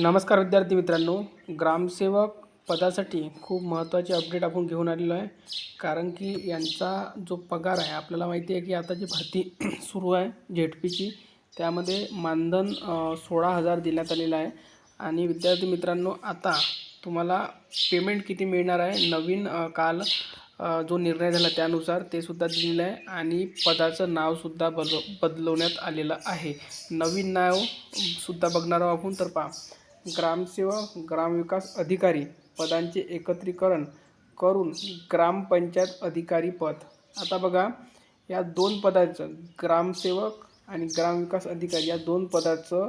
नमस्कार विद्यार्थी मित्रांनो ग्रामसेवक पदासाठी खूप महत्त्वाचे अपडेट आपण घेऊन आलेलो आहे. कारण की यांचा जो पगार आहे आपल्याला माहिती आहे की आता जी भरती सुरू आहे झेडपीची त्यामध्ये मानधन सोळा हजार देण्यात आलेलं आहे. आणि विद्यार्थी मित्रांनो आता तुम्हाला पेमेंट किती मिळणार आहे? नवीन काल जो निर्णय झाला त्यानुसार ते सुद्धा दिलेलं आहे. आणि पदाचं नावसुद्धा बदल बदलवण्यात आलेलं आहे. नवीन नाव सुद्धा बघणार आहोत आपण तर पहा. ग्रामसेवक ग्रामविकास अधिकारी पदांचे एकत्रीकरण करून ग्रामपंचायत अधिकारी पद. आता बघा या दोन पदाचं ग्रामसेवक आणि ग्रामविकास अधिकारी या दोन पदाचं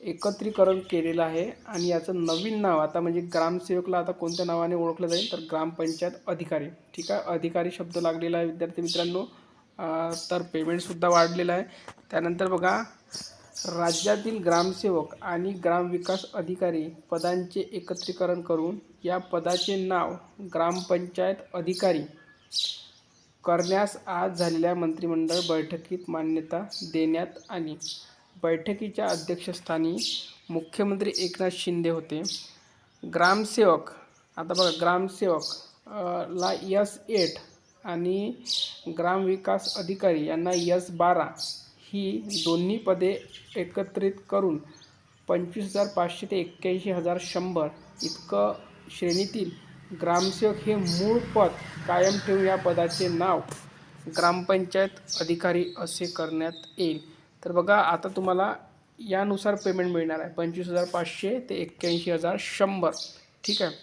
एकत्रीकरण केलेलं आहे आणि याचं नवीन नाव आता म्हणजे ग्रामसेवकला आता कोणत्या नावाने ओळखलं जाईल? तर ग्रामपंचायत अधिकारी. ठीक आहे? अधिकारी शब्द लागलेला आहे विद्यार्थी मित्रांनो. तर पेमेंटसुद्धा वाढलेलं आहे. त्यानंतर बघा राज्यातील ग्रामसेवक आणि ग्रामविकास अधिकारी पदांचे एकत्रीकरण करून या पदाचे नाव ग्रामपंचायत अधिकारी करण्यास आज झालेल्या मंत्रिमंडळ बैठकीत मान्यता देण्यात आली. बैठकीच्या अध्यक्षस्थानी मुख्यमंत्री एकनाथ शिंदे होते. ग्रामसेवक आता बघा ग्रामसेवक ला यस एट आणि ग्रामविकास अधिकारी यांना यस बारा ही दोन्ही पदे एकत्रित करून पंचवीस हजार पाचशे ते एक्क्याऐंशी हजार शंभर इतकं श्रेणीतील ग्रामसेवक हे मूळ पद कायम ठेवून या पदाचे नाव ग्रामपंचायत अधिकारी असे करण्यात येईल. तर बघा आता तुम्हाला यानुसार पेमेंट मिळणार आहे. पंचवीस हजार पाचशे ते एक्क्याऐंशी हजार शंभर. ठीक आहे?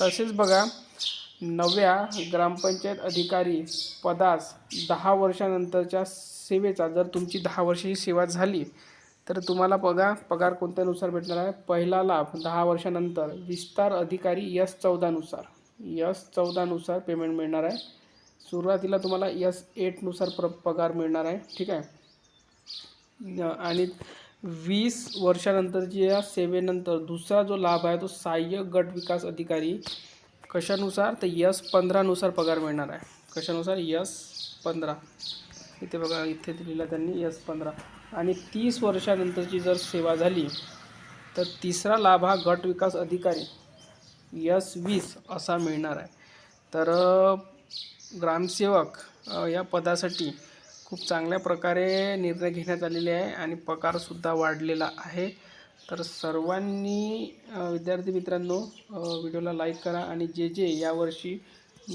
तसेच बघा नव्या ग्रामपंचायत अधिकारी पदास दहा वर्षानंतरच्या सेवेचा जर तुमची दहा वर्षाची सेवा झाली तर तुम्हाला पगार पगार कोणत्यानुसार भेटणार आहे? पहिला लाभ दहा वर्षानंतर विस्तार अधिकारी यस चौदानुसार यस चौदानुसार पेमेंट मिळणार आहे. सुरुवातीला तुम्हाला यस एटनुसार प्र पगार मिळणार आहे ठीक आहे? आणि वीस वर्षानंतरच्या या सेवेनंतर दुसरा जो लाभ आहे तो सहाय्यक गट विकास अधिकारी कशानुसार तर यस पंधरानुसार पगार मिळणार आहे. कशानुसार? यस पंधरा. इथे बघा इथे दिलेला त्यांनी यस पंधरा. आणि तीस वर्षानंतरची जर सेवा झाली तर तिसरा लाभ हा गट विकास अधिकारी यस वीस असा मिळणार आहे. तर ग्रामसेवक या पदासाठी खूप चांगल्या प्रकारे निर्णय घेण्यात आलेले आहे आणि पगारसुद्धा वाढलेला आहे. तर सर्वांनी विद्यार्थी मित्रांनो व्हिडिओला लाईक करा आणि जे जे यावर्षी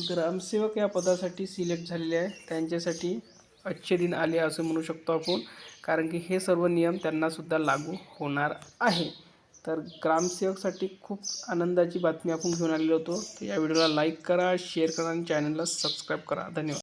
ग्रामसेवक या पदासाठी सिलेक्ट झालेले आहे त्यांच्यासाठी अच्छे दिन आले असं म्हणू शकतो आपण. कारण की हे सर्व नियम त्यांनासुद्धा लागू होणार आहे. तर ग्रामसेवकसाठी खूप आनंदाची बातमी आपण घेऊन आलेलो होतो. तर या व्हिडिओला लाईक करा शेअर करा आणि चॅनलला सबस्क्राईब करा. धन्यवाद.